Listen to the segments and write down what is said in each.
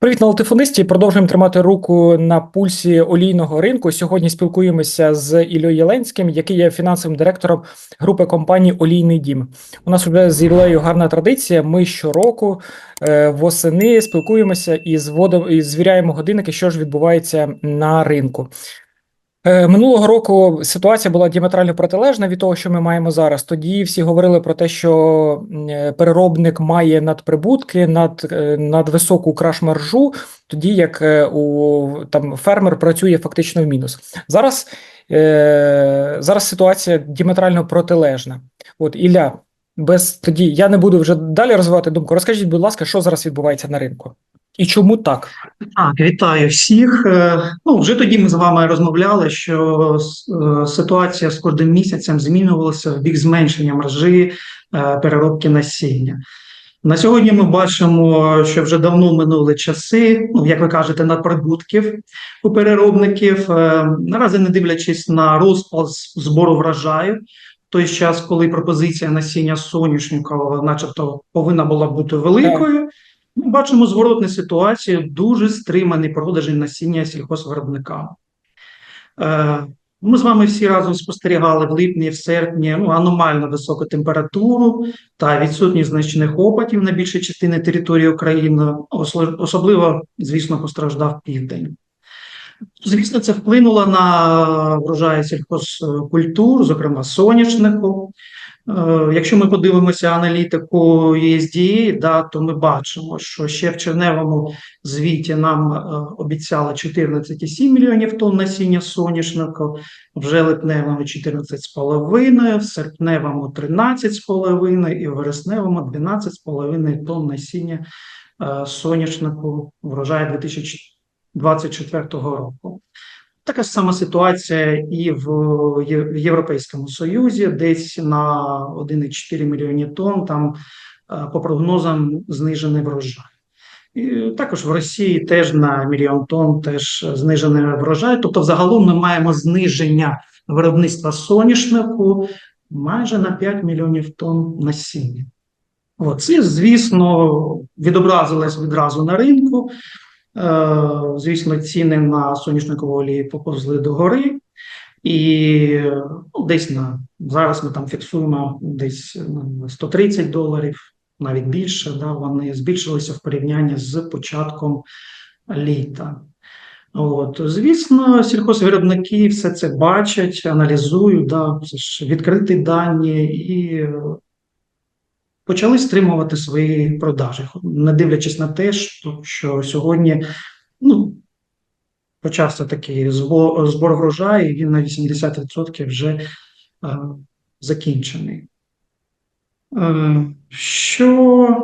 Привіт на латифундисті. Продовжуємо тримати руку на пульсі олійного ринку. Сьогодні спілкуємося з Іллею Єленським, який є фінансовим директором групи компаній Олійний дім. У нас вже з Іллею гарна традиція. Ми щороку е, восени спілкуємося і зводимо і звіряємо годинники, що ж відбувається на ринку. Е, Минулого року ситуація була діаметрально протилежна від того, що ми маємо зараз. Тоді всі говорили про те, що е, переробник має надприбутки, над, е, надвисоку краш-маржу, тоді як у там фермер працює фактично в мінус. Зараз, е, зараз ситуація діаметрально протилежна. От Ілля, без тоді я не буду вже далі розвивати думку. Розкажіть, будь ласка, що зараз відбувається на ринку і чому так? Так, вітаю всіх. Е, Ну, вже тоді ми з вами розмовляли, що е, ситуація з кожним місяцем змінювалася в бік зменшення маржі е, переробки насіння. На сьогодні ми бачимо, що вже давно минули часи, ну як ви кажете, надприбутків у переробників. Наразі не дивлячись на розпал збору врожаю, той час, коли пропозиція насіння соняшникового, начебто, повинна була бути великою. Ми бачимо зворотну ситуацію, дуже стримані продажі насіння сільхозвиробникам. Е, Ми з вами всі разом спостерігали в липні, в серпні ну, аномально високу температуру та відсутність значних опадів на більшій частині території України, особливо, звісно, постраждав південь. Звісно, це вплинуло на врожаї сільхозкультур, зокрема соняшнику. Е, Якщо ми подивимося аналітику USDA, да, то ми бачимо, що ще в червневому звіті нам е, обіцяли 14,7 мільйонів тонн насіння соняшнику, вже липневому 14,5, в серпневому 13,5 і в вересневому 12,5 тонн насіння е, соняшнику врожаю 2024 року. Така сама ситуація і в Європейському Союзі, десь на 1,4 мільйоні тонн, там е, по прогнозам знижений врожай. І також в Росії теж на мільйон тонн теж знижений врожай. Тобто, взагалом ми маємо зниження виробництва соняшнику майже на 5 мільйонів тонн насіння. Це, звісно, відобразилось відразу на ринку. Е, Звісно, ціни на соняшникову олію поповзли догори, і ну, десь на зараз ми там фіксуємо десь ну, 130 доларів, навіть більше. Да, вони збільшилися в порівнянні з початком літа. От, звісно, сільхозвиробники все це бачать, аналізують, да, це ж відкриті дані і почали стримувати свої продажі, не дивлячись на те, що, сьогодні ну, почався такий збор, збор врожаю, і він на 80% вже е, закінчений. Е, що,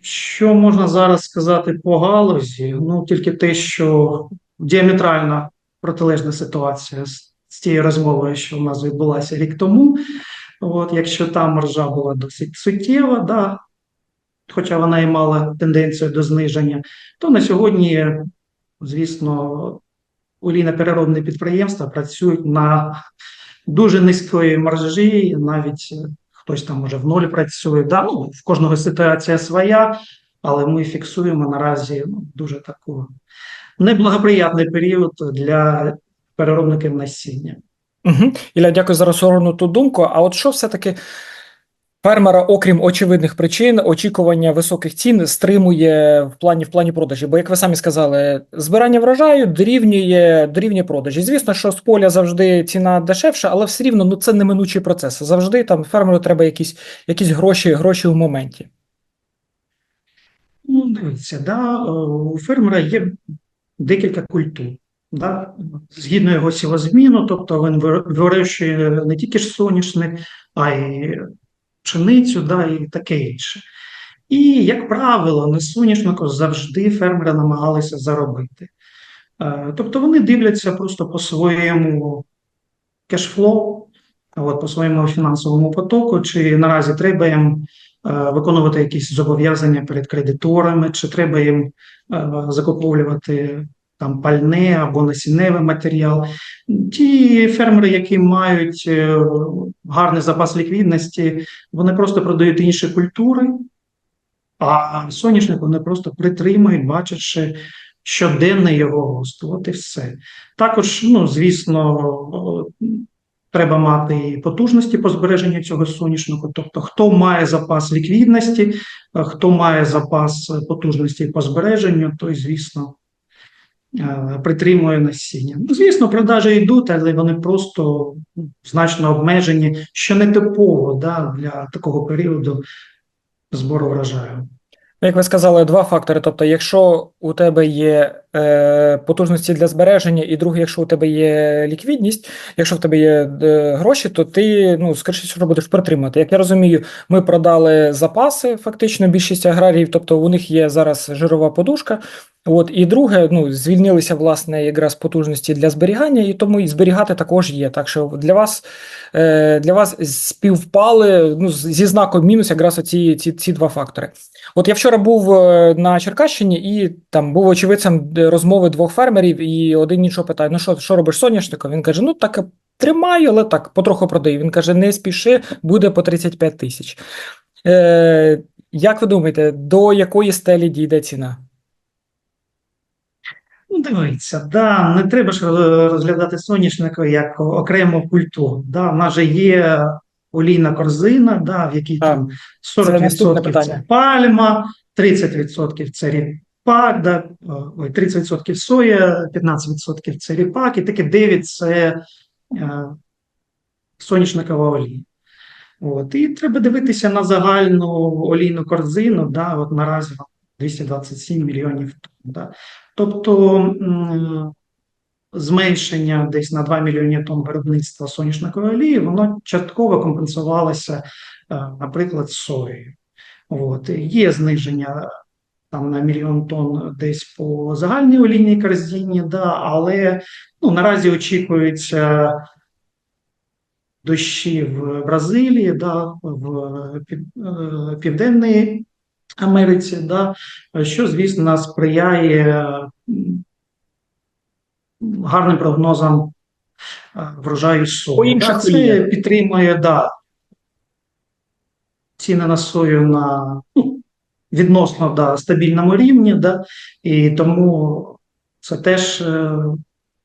що можна зараз сказати по галузі? Ну, тільки те, що діаметральна протилежна ситуація з, з тією розмовою, що в нас відбулася рік тому. От, якщо там маржа була досить суттєва, да, хоча вона і мала тенденцію до зниження, то на сьогодні, звісно, олійно-переробні підприємства працюють на дуже низької маржі, навіть хтось там може в ноль працює. Да, ну, в кожного ситуація своя, але ми фіксуємо наразі ну, дуже таку неблагоприятний період для переробників насіння. Угу. Ілля, дякую за розгорнуту думку. А от що все-таки фермера, окрім очевидних причин, очікування високих цін стримує в плані в плані продажі? Бо, як ви самі сказали, збирання врожаю дорівнює дорівнює продажі. Звісно, що з поля завжди ціна дешевша, але все рівно ну це неминучий процес. Завжди там фермеру треба якісь, якісь гроші, гроші в моменті. Ну, дивіться, да, е, у фермера є декілька культур. Да, згідно його сівозміну, тобто він вирощує не тільки ж соняшник, а й пшеницю, да, і таке інше. І, як правило, на соняшнику завжди фермери намагалися заробити. Е, Тобто вони дивляться просто по своєму кешфлоу, от, по своєму фінансовому потоку, чи наразі треба їм е, виконувати якісь зобов'язання перед кредиторами, чи треба їм е, закуповувати там пальне або насінневий матеріал. Ті фермери, які мають е, гарний запас ліквідності, вони просто продають інші культури, А соняшник вони просто притримують, бачачи щоденне його росту. От і все. Також, ну, звісно, треба мати і потужності по збереженню цього соняшнику. Тобто, хто має запас ліквідності, хто має запас потужності по збереженню, той, звісно, притримує насіння. Ну, звісно, продажі йдуть, але вони просто ну, значно обмежені, що не типово да, для такого періоду збору врожаю. Як ви сказали, два фактори. Тобто, якщо у тебе є е, потужності для збереження, і друге, якщо у тебе є ліквідність, якщо в тебе є е, гроші, то ти ну скоріше всього будеш притримати. Як я розумію, ми продали запаси, фактично більшість аграріїв, тобто у них є зараз жирова подушка. От і друге, ну звільнилися власне якраз потужності для зберігання, і тому і зберігати також є. Так що для вас е, для вас співпали ну зі знаком мінус якраз оці ці, ці два фактори. От я вчора був е, на Черкащині і там був очевидцем е, розмови двох фермерів, і один іншого питає: ну що, що робиш соняшником? Він каже: ну так тримаю, але так, потроху продаю. Він каже: не спіши, буде по 35 тисяч. Е, як ви думаєте, до якої стелі дійде ціна? Ну, дивіться, да, не треба ж е, розглядати соняшника як окрему культуру. Да, в нас же є олійна корзина, да, в якій Так, там 40% це пальма, 30% це ріпак, да, ой, 30% соя, 15% це ріпак, і таке 9% це е, соняшникова олія. От, і треба дивитися на загальну олійну корзину, да, от наразі 227 мільйонів тонн. Да. Тобто зменшення десь на 2 мільйони тонн виробництва соняшникової олії, воно частково компенсувалося, е, наприклад, соєю. От. Є зниження там на мільйон тонн десь по загальній олійній корзині, да, але ну, наразі очікується дощі в Бразилії, да, в е, Південній Америці, да, що, звісно, сприяє гарним прогнозам е, врожаю сої. Да, це підтримує да, ціни на сою на ну, відносно да, стабільному рівні, да, і тому це теж е,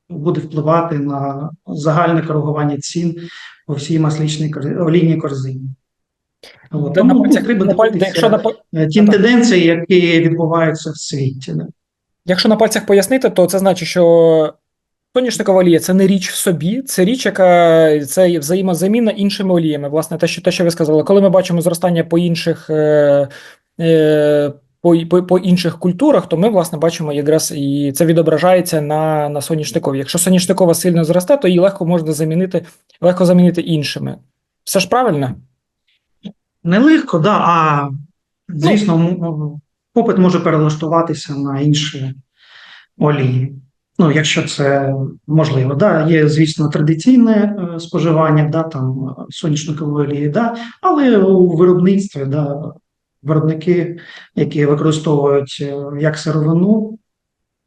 буде впливати на загальне коригування цін по всій масличній олійній корзині. От, Де Тому ну, треба на паль- якщо на ті Так. тенденції, які відбуваються в світі. да. Якщо на пальцях пояснити, то це значить, що соняшникова олія це не річ в собі, це річ, яка це взаємозамінна іншими оліями. Власне, те, що те, що ви сказали, коли ми бачимо зростання по інших. Е, е, по, по, по інших культурах, то ми власне бачимо якраз і це відображається на, на соняшникові. Якщо соняшникова сильно зросте, то її легко можна замінити, легко замінити іншими. Все ж правильно? Нелегко, да, а звісно, м- попит може перелаштуватися на інші олії. Ну, якщо це можливо, да, є, звісно, традиційне е, споживання, да, там соняшникової олії, да, але у виробництві, да, виробники, які використовують е, як сировину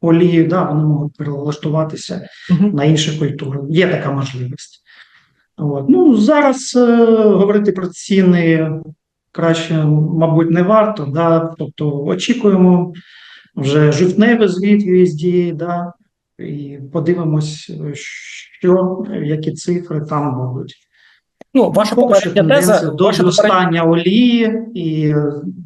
олію, да, вони можуть перелаштуватися Угу. на інші культури. Є така можливість. От. Ну, зараз е, говорити про ціни краще, мабуть, не варто. Да? Тобто очікуємо вже жовтневий звіт USDA, да? І подивимось, що, які цифри там будуть. Ну, ваша попередня теза, до ваша попередня зростання олії і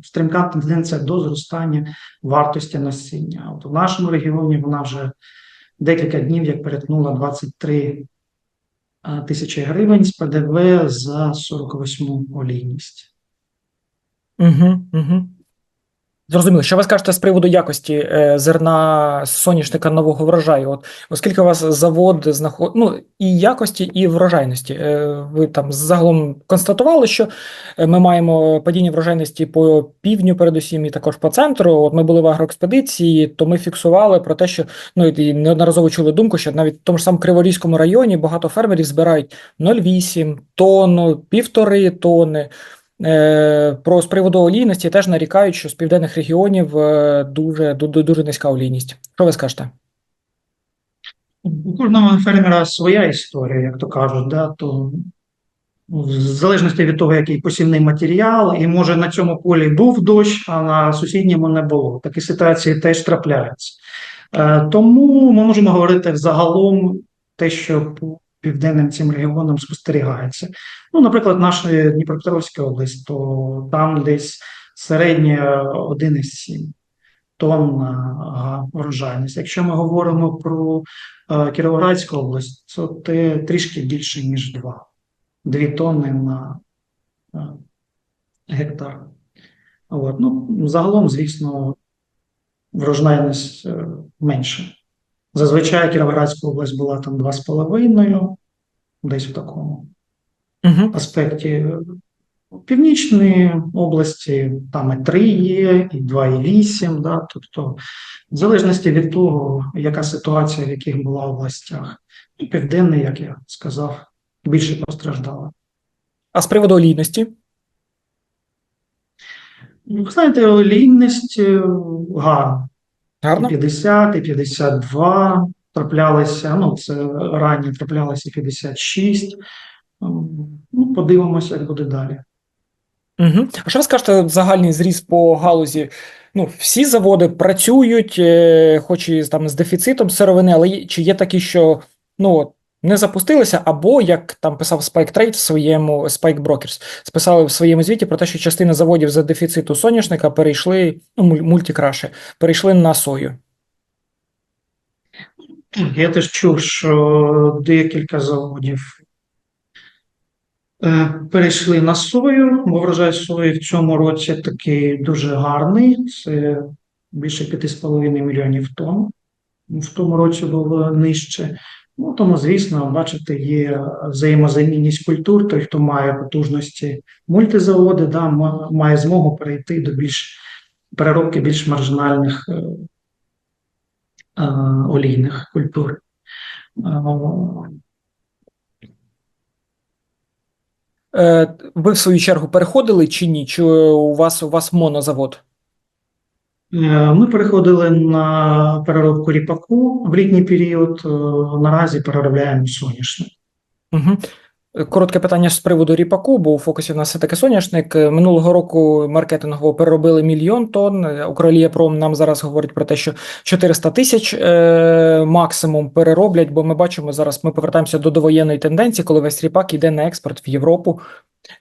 стрімка тенденція до зростання вартості насіння. От у нашому регіоні вона вже декілька днів як перетнула 23 е, тисячі гривень з ПДВ за 48 олійність. Угу, угу. Зрозуміло. Що ви скажете з приводу якості е, зерна соняшника нового врожаю? От оскільки у вас завод знаход... ну, і якості, і врожайності. Е, ви там загалом констатували, що е, ми маємо падіння врожайності по півдню, передусім, і також по центру. От ми були в агроекспедиції, то ми фіксували про те, що ну і неодноразово чули думку, що навіть в тому ж самому Криворізькому районі багато фермерів збирають 0,8 тонну, півтори тонни. Е, Про з приводу олійності теж нарікають, що з південних регіонів е, дуже, дуже, низька олійність. Що ви скажете? У кожного фермера своя історія, як то кажуть, да, то в залежності від того, який посівний матеріал, і може на цьому полі був дощ, а на сусідньому не було. Такі ситуації теж трапляються. Е, Тому ми можемо говорити взагалом те, що південним цим регіонам спостерігається. Ну, наприклад, наша Дніпропетровська область, то там десь середня 1,7 тонн а, врожайність. Якщо ми говоримо про е, Кіровоградську область, то те трішки більше, ніж 2. 2 тонни на е, гектар. От. Ну, загалом, звісно, врожайність е, менша. Зазвичай Кіровоградська область була там 2,5, десь в такому Угу. аспекті. У Північній області там і 3 є, і 2,8, да, тобто, в залежності від того, яка ситуація, в яких була областях. І Південний, як я сказав, більше постраждала. А з приводу олійності? Ну, Ви знаєте, олійність е, гарна. Гарно? 50, і 52 траплялися, ну, це ранні траплялися 56. Ем, Ну, подивимося, як буде далі. Угу. А що ви скажете загальний зріст по галузі? Ну, всі заводи працюють, е, хоч і там з дефіцитом сировини, але чи є такі, що ну, от, не запустилися, або, як там писав Spike Trade в своєму Spike Brokers, списали в своєму звіті про те, що частина заводів за дефіциту соняшника перейшли, ну, муль- мультикраші, перейшли на сою. Я теж чув, що декілька заводів е, перейшли на сою, бо врожай сої в цьому році такий дуже гарний. Це більше 5,5 мільйонів тонн. В тому році було нижче. Ну, тому, звісно, бачите, є взаємозамінність культур. Той, хто має потужності мультизаводи, да, має змогу перейти до більш переробки більш маржинальних е, е, олійних культур. Е, Е, ви в свою чергу переходили чи ні? Чи у вас, у вас монозавод? Е, Ми переходили на переробку ріпаку в літній період. Е, Наразі переробляємо соняшник. Угу. Коротке питання з приводу ріпаку, бо у фокусі в нас все-таки соняшник. Е, Минулого року маркетингово переробили мільйон тонн. Укролієпром нам зараз говорить про те, що 400 тисяч е, максимум перероблять, бо ми бачимо зараз, ми повертаємося до довоєнної тенденції, коли весь ріпак йде на експорт в Європу.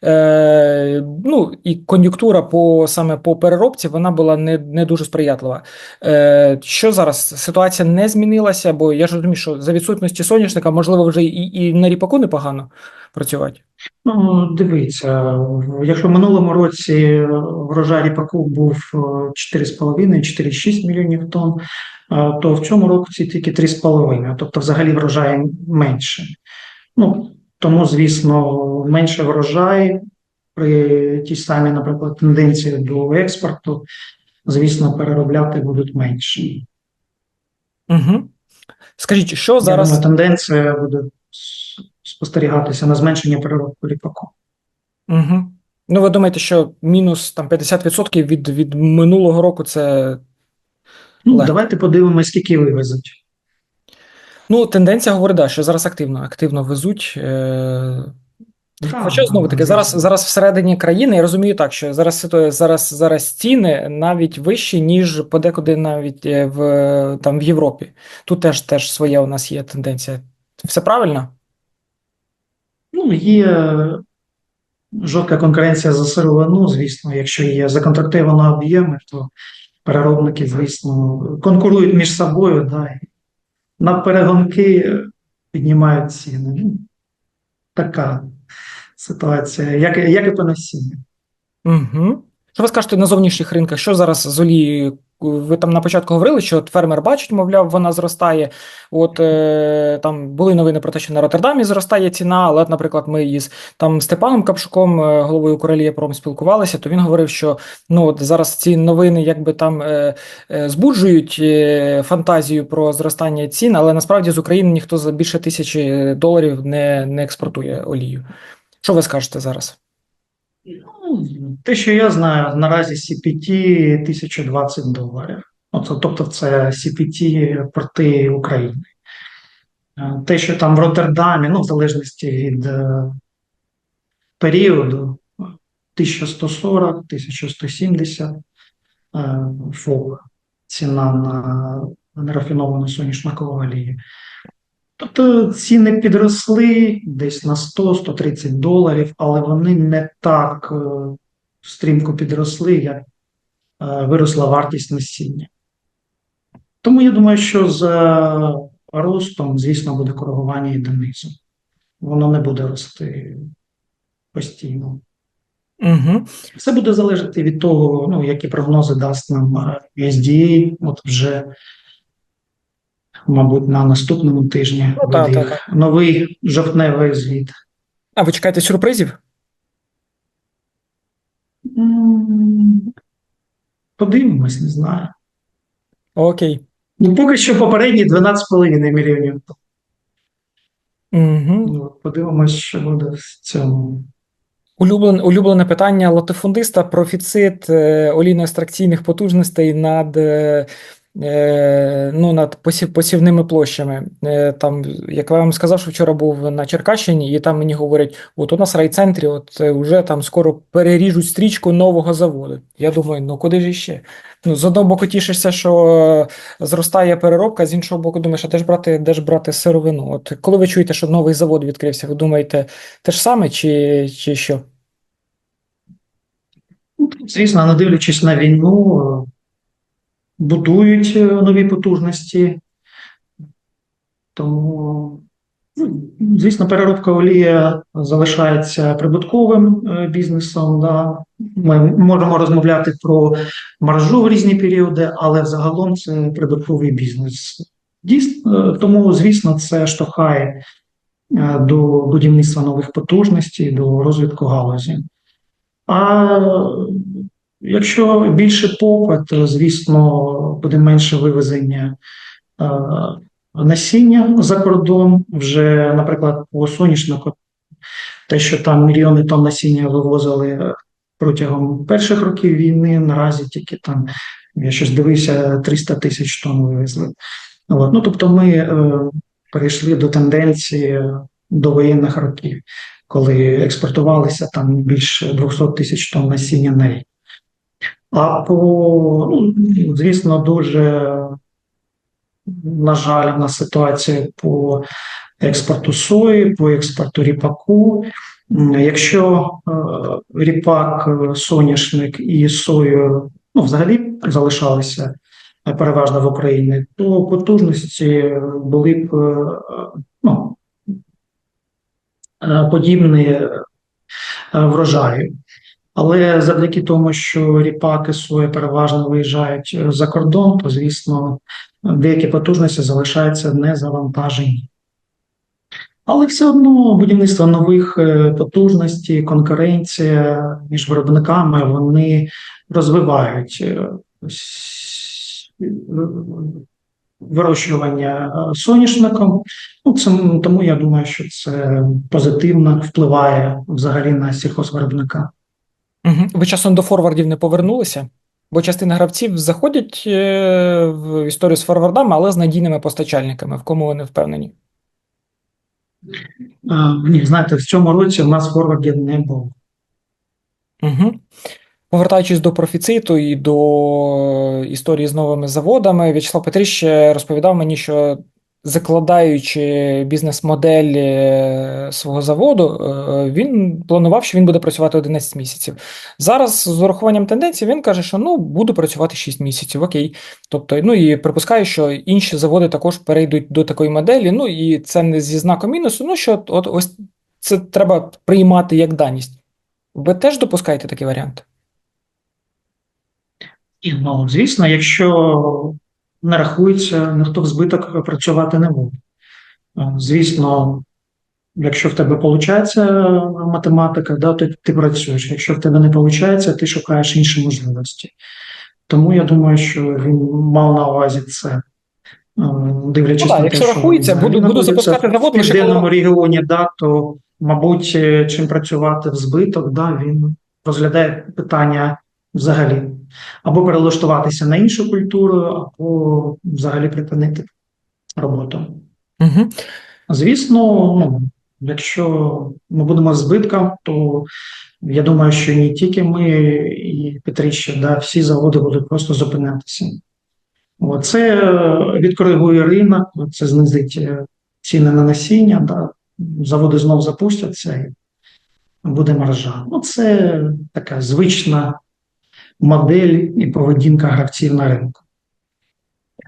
Е, ну і кон'юнктура по саме по переробці вона була не, не дуже сприятлива. Е, що зараз ситуація не змінилася, бо я ж розумію, що за відсутності соняшника можливо вже і, і на ріпаку непогано працювати. Ну, дивіться, якщо в минулому році врожай ріпаку був е, 4,5-4,6 мільйонів тонн, е, то в цьому році тільки 3,5, тобто взагалі врожай менше. Ну, тому, звісно, менше врожай при тій самій, наприклад, тенденції до експорту, звісно, переробляти будуть менше. Угу. Скажіть, що Я зараз думаю, тенденція буде спостерігатися на зменшення переробку ріпаку. Угу. Ну, ви думаєте, що мінус там 50% від, від минулого року це. Ну, Легко. давайте подивимося, скільки вивезуть. Ну, тенденція говорить, да, що зараз активно, активно везуть. Е... Так, Хоча знову таки, зараз, зараз всередині країни, я розумію так, що зараз, зараз, зараз ціни навіть вищі, ніж подекуди навіть е, в, там, в Європі. Тут теж, теж своя у нас є тенденція. Все правильно? Ну, є жорстка конкуренція за сировину, звісно, якщо є законтрактовані об'єми, то переробники, звісно, конкурують між собою, да, і на перегонки піднімають ціни. Ну, така ситуація, як, як і по насінню. Угу. Що ви скажете на зовнішніх ринках? Що зараз з олією? Ви там на початку говорили, що от фермер бачить, мовляв, вона зростає. От е, там були новини про те, що на Роттердамі зростає ціна, але, наприклад, ми із там Степаном Капшуком, е, головою Корелієпром, спілкувалися, то він говорив, що ну от зараз ці новини якби там е, е, збуджують е, фантазію про зростання цін, але насправді з України ніхто за більше тисячі доларів не, не експортує олію. Що ви скажете зараз? Ну, те, що я знаю, наразі CPT 1020 доларів. Оце, тобто це CPT проти України. Е, Те, що там в Роттердамі, ну, в залежності від е, періоду 1140, 1170 е, ФОБ ціна на нерафіновану соняшникову олію. Тобто ціни підросли десь на 100-130 доларів, але вони не так стрімко підросли, як е, виросла вартість насіння. Тому я думаю, що за ростом, звісно, буде коригування і донизу. Воно не буде рости постійно. Угу. Все буде залежати від того, ну, які прогнози дасть нам е, USDA, от вже, мабуть, на наступному тижні Ну, буде так, їх новий жовтневий звіт. А ви чекаєте сюрпризів? Подивимось, не знаю. Окей. Ну, поки що попередні 12,5 мільйонів. Угу. Подивимось, що буде в цьому. Улюблене, улюблене питання латифундиста профіцит е, олійно-естракційних потужностей над, е, ну, над посівними площами. Е, там, як я вам сказав, що вчора був на Черкащині, і там мені говорять, от у нас райцентрі от е, вже там скоро переріжуть стрічку нового заводу. Я думаю, ну куди ж іще? Ну, з одного боку тішишся, що е, зростає переробка, з іншого боку, думаєш, а де ж брати, де ж брати сировину? От коли ви чуєте, що новий завод відкрився, ви думаєте те ж саме, чи, чи що? Ну, Звісно, не дивлячись на війну, е, будують е, нові потужності. Тому, ну, звісно, переробка олія залишається прибутковим е, бізнесом. Да. Ми можемо розмовляти про маржу в різні періоди, але взагалом це прибутковий бізнес. Дійсно, е, тому, звісно, це штовхає до будівництва нових потужностей, до розвитку галузі. А якщо більше попит, то, звісно, буде менше вивезення е, насіння за кордон. Вже, наприклад, по соняшнику, те, що там мільйони тонн насіння вивозили протягом перших років війни, наразі тільки там, я щось дивився, 300 тисяч тонн вивезли. От. Ну, тобто ми е, перейшли до тенденції до воєнних років коли експортувалися там більше 200 тисяч тонн насіння на рік. А по, ну, звісно, дуже, на жаль, на ситуація по експорту сої, по експорту ріпаку. Якщо е, ріпак, е, соняшник і сою ну, взагалі залишалися е, переважно в Україні, то потужності були б ну, подібні врожаю. Але завдяки тому, що ріпаки сої переважно виїжджають е, за кордон, то звісно деякі потужності залишаються незавантажені. Але все одно будівництво нових е, потужностей, конкуренція між виробниками вони розвивають е, вирощування соняшником. Ну, це, тому я думаю, що це позитивно впливає взагалі на сільхозвиробника. Угу. Ви часом до форвардів не повернулися? Бо частина гравців заходять е, в історію з форвардами, але з надійними постачальниками, в кому вони впевнені. Е, Ні, знаєте, в цьому році в нас форвардів не було. Угу. Повертаючись до профіциту і до історії з новими заводами, В'ячеслав Петріщ розповідав мені, що закладаючи бізнес-модель е, свого заводу, е, він планував, що він буде працювати 11 місяців. Зараз з урахуванням тенденцій він каже, що ну буду працювати 6 місяців, окей. Тобто, ну і припускаю, що інші заводи також перейдуть до такої моделі. Ну і це не зі знаком мінусу. Ну що от ось це треба приймати як даність. Ви теж допускаєте такий варіант? І, ну, звісно, якщо не рахується, ніхто в збиток працювати не буде. Е, Звісно, якщо в тебе виходить математика, да, то ти працюєш. Якщо в тебе не виходить, ти шукаєш інші можливості. Тому я думаю, що він мав на увазі це. Е, Дивлячись Ну, так, на якщо що рахується, буду- буду знаходиться запускати завод в південному коли- регіоні, да, то, мабуть, е, чим працювати в збиток, да, він розглядає питання взагалі. Або перелаштуватися на іншу культуру, або взагалі припинити роботу. Угу. Звісно, ну, Якщо ми будемо збитком, то я думаю, що не тільки ми і Петріще, да, всі заводи будуть просто зупинятися. Це відкоригує ринок, це знизить е, ціни на насіння, да, заводи знов запустяться і буде маржа. Ну, це така звична модель і поведінка гравців на ринку.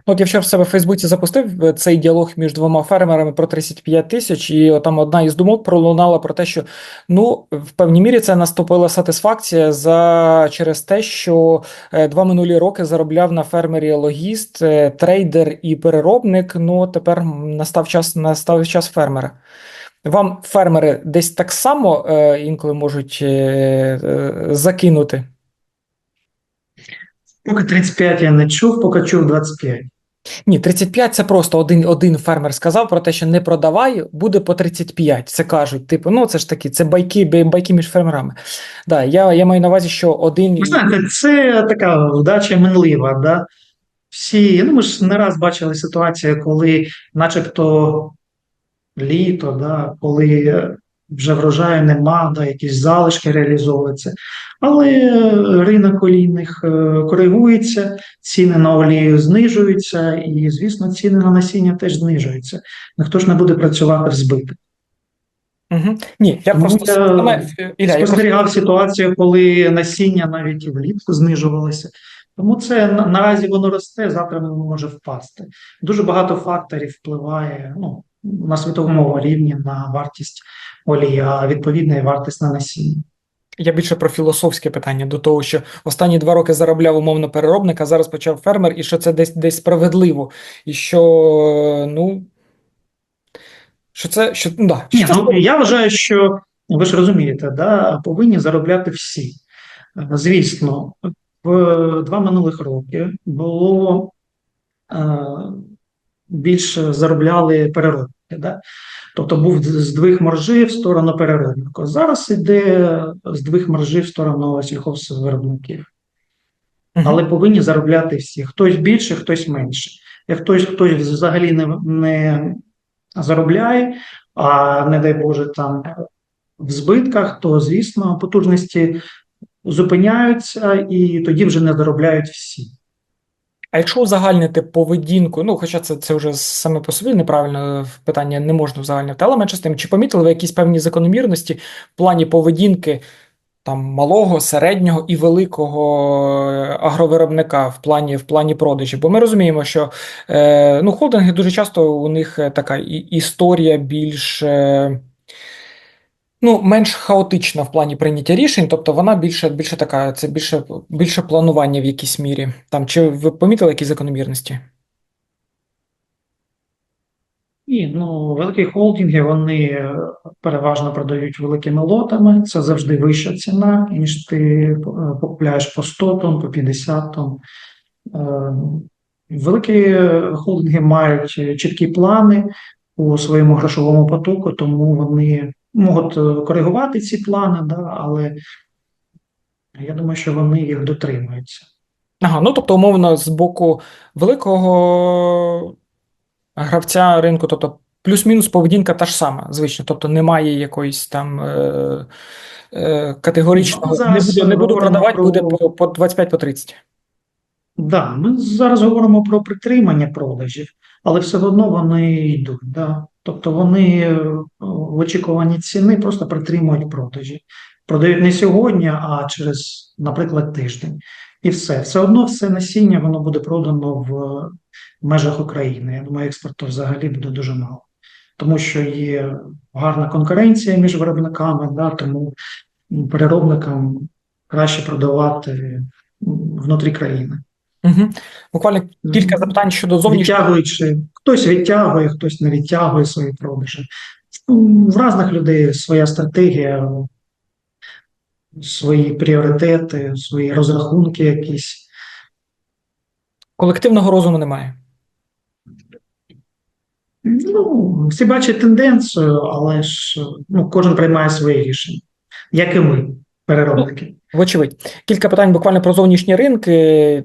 От я вчора в себе в Фейсбуці запустив е, цей діалог між двома фермерами про 35 тисяч, і там одна із думок пролунала про те, що ну в певній мірі це наступила сатисфакція за через те, що е, два минулі роки заробляв на фермері логіст, е, трейдер і переробник. Ну тепер настав час настав час фермера. Вам фермери десь так само інколи можуть закинути. Поки 35 я не чув, поки чув 25. Ні, 35 це просто один, один фермер сказав про те, що не продавай, буде по 35. Це кажуть, типу, ну це ж такі, це байки, байки між фермерами. Да, я, я маю на увазі, що один. Ви знаєте, це така вдача минлива. Да? Всі, ну ми ж не раз бачили ситуацію, коли, начебто, літо, да, коли вже врожаю нема, да, якісь залишки реалізовуються. Але ринок олійних е, коригується, ціни на олію знижуються, і, звісно, ціни на насіння теж знижуються. Ніхто ж не буде працювати в збиток. Угу. Ні, я Тому просто я Спостерігав ситуацію, коли насіння навіть і влітку знижувалося. Тому це на- наразі воно росте, завтра воно може впасти. Дуже багато факторів впливає ну, на світовому рівні на вартість олії, а відповідно і вартість на насіння. Я більше про філософське питання до того, що останні два роки заробляв умовно переробник, а зараз почав фермер, і що це десь десь справедливо, і що ну що це що, ну, да, Ні, що це ну я вважаю, що ви ж розумієте, да, повинні заробляти всі. Звісно, в два минулих роки було е, більше заробляли переробники. Да? Тобто був здвиг маржі в сторону переробника. Зараз іде здвиг маржі в сторону сільхозвиробників. Мгм. Але повинні заробляти всі. Хтось більше, хтось менше. Як хтось хтось взагалі не, не заробляє, а не дай Боже, там в збитках, то звісно потужності зупиняються і тоді вже не заробляють всі. А якщо узагальнити поведінку, ну хоча це, це вже саме по собі неправильно питання не можна узагальнити, але менше з тим, чи помітили ви якісь певні закономірності в плані поведінки там малого, середнього і великого е, агровиробника в плані, в плані продажів? Бо ми розуміємо, що е, ну, холдинги дуже часто у них е, така історія більш. Е, Ну, менш хаотична в плані прийняття рішень, тобто вона більше, більше така, це більше, більше планування в якійсь мірі. Там, чи ви помітили якісь закономірності? Ні, ну великі холдинги вони е, переважно продають великими лотами. Це завжди вища ціна, ніж ти е, купляєш по 100 тонн, по 50 тонн. Е, Великі холдинги мають чіткі плани у своєму грошовому потоку, тому вони можуть е, коригувати ці плани, да, але я думаю, що вони їх дотримуються. Ага, ну тобто, умовно, з боку великого гравця ринку, тобто плюс-мінус поведінка та ж сама, звично, тобто немає якоїсь там е, е, категоричного Ну, не буду, не буду продавати, про- буде по, по 25 по 30. Да, ми зараз говоримо про притримання продажів, але все одно вони йдуть. Да? Тобто вони е, в очікуванні ціни просто притримують продажі. Продають не сьогодні, а через, наприклад, тиждень. І все. Все одно все насіння воно буде продано в межах України. Я думаю, експорту взагалі буде дуже мало. Тому що є гарна конкуренція між виробниками, да, тому переробникам краще продавати внутрі країни. Угу. Буквально кілька запитань щодо зовнішнього. Відтягуючи, хтось відтягує, хтось не відтягує свої продажі. Ну, В різних людей своя стратегія, свої пріоритети, свої розрахунки якісь. Колективного розуму немає. Ну, всі бачать тенденцію, але ж ну, кожен приймає свої рішення, як і ми, переробники. Вочевидь. Кілька питань буквально про зовнішні ринки.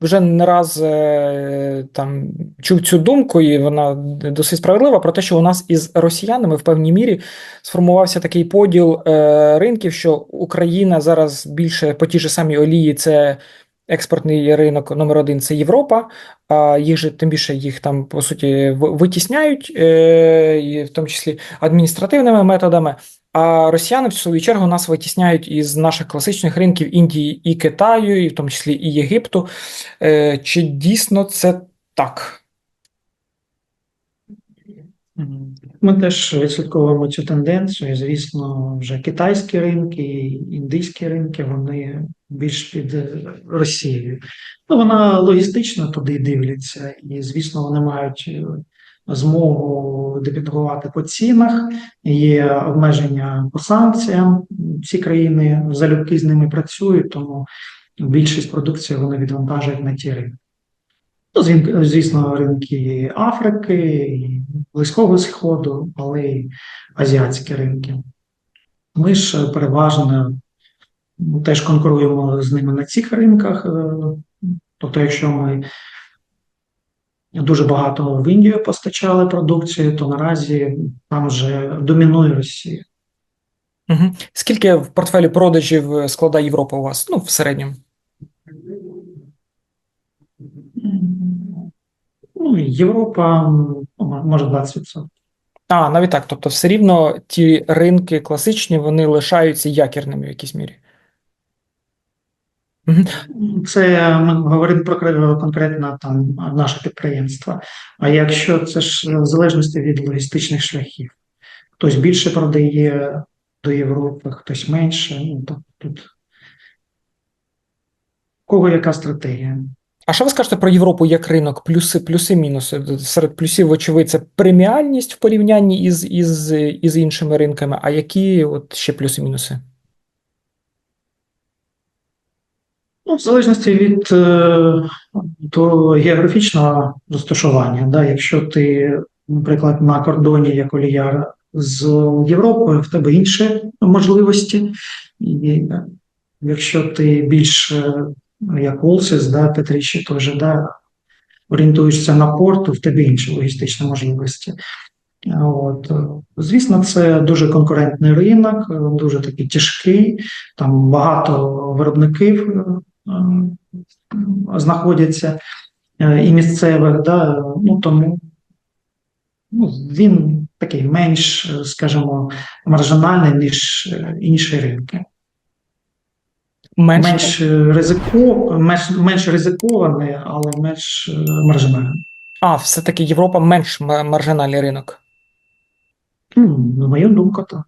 Вже не раз е, там чув цю думку, і вона досить справедлива про те, що у нас із росіянами в певній мірі сформувався такий поділ е, ринків, що Україна зараз більше по тій же самій олії це. Експортний ринок номер один це Європа, а їх же тим більше їх там по суті витісняють, е, в тому числі адміністративними методами. А росіяни, в свою чергу, нас витісняють із наших класичних ринків Індії і Китаю, і в тому числі і Єгипту. Е, Чи дійсно це так? Ми теж відслідковуємо цю тенденцію. І, звісно, вже китайські ринки, індійські ринки вони більш під Росією. Ну, вона логістично туди дивляться, і, звісно, вони мають е, змогу депінгувати по цінах, є обмеження по санкціям. Ці країни залюбки з ними працюють, тому більшість продукції вони відвантажують на ті ринки. Ну, звісно, ринки Африки, Близького Сходу, але й азіатські ринки. Ми ж переважно ну, теж конкуруємо з ними на цих ринках. е, Тобто, якщо ми дуже багато в Індію постачали продукцію, то наразі там вже домінує Росія. Угу. Скільки в портфелі продажів е, складає Європа у вас? Ну, в середньому. Ну, Європа, ну, може, 20%. А, навіть так. Тобто, все рівно ті ринки класичні, вони лишаються якірними в якійсь мірі. Це ми говоримо про конкретно там наше підприємство. А якщо це ж в залежності від логістичних шляхів, хтось більше продає до Європи, хтось менше. Ну то тут у кого яка стратегія? А що ви скажете про Європу як ринок? Плюси, плюси, мінуси. Серед плюсів, вочевидь, це преміальність в порівнянні із, із, із іншими ринками. А які от ще плюси-мінуси? Ну, в залежності від е, до географічного розташування. Да? Якщо ти, наприклад, на кордоні як оліяр з Європою, в тебе інші можливості. І якщо ти більш е, як Олсіс, да, Петрічі теж да, орієнтуєшся на порт, в тебе інші логістичні можливості. От. е, Звісно, це дуже конкурентний ринок, е, дуже такий тяжкий, там багато виробників е, знаходяться і місцевих, да, ну тому ну, він такий менш, скажімо, маржинальний, ніж інші ринки. Менше? Менш е, ризико, менш, менш ризикований, але менш е, маржинальний. А, все-таки Європа менш маржинальний ринок. На мою думку, так.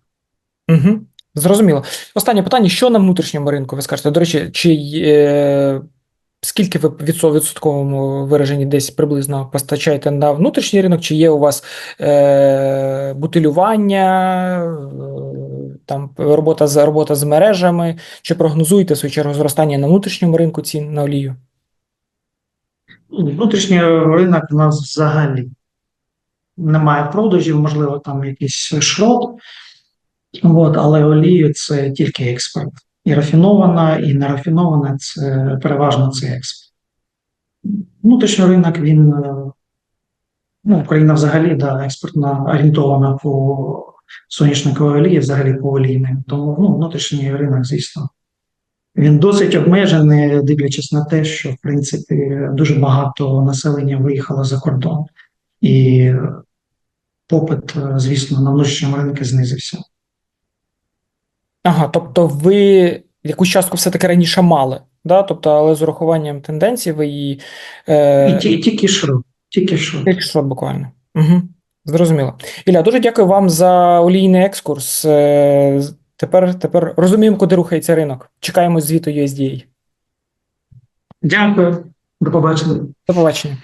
Угу. Зрозуміло. Останнє питання: що на внутрішньому ринку ви скажете? До речі, чи е, скільки ви в відсотковому вираженні десь приблизно постачаєте на внутрішній ринок? Чи є у вас е, бутилювання, е, там робота з робота з мережами? Чи прогнозуєте в свою чергу зростання на внутрішньому ринку цін на олію? Ну, Внутрішній ринок у нас взагалі немає продажів, можливо, там якийсь шрот, от, але олію це тільки експорт. І рафінована, і нерафінована це переважно це експорт. Внутрішній ринок він, ну, Україна взагалі да, експортно орієнтована по соняшниковій олії, взагалі по. Тому ну, внутрішній ринок, звісно, він досить обмежений, дивлячись на те, що в принципі дуже багато населення виїхало за кордон, і попит, звісно, на внутрішньому ринку знизився. Ага, тобто ви якусь частку все-таки раніше мали, да? Тобто, але з урахуванням тенденцій ви її. Е... І ті- тільки шрот, тільки шрот. Як шот буквально. Угу. Зрозуміло. Ілля, дуже дякую вам за олійний екскурс. Е, Тепер, тепер розуміємо, куди рухається ринок. Чекаємо звіту USDA. Дякую, до побачення. До побачення.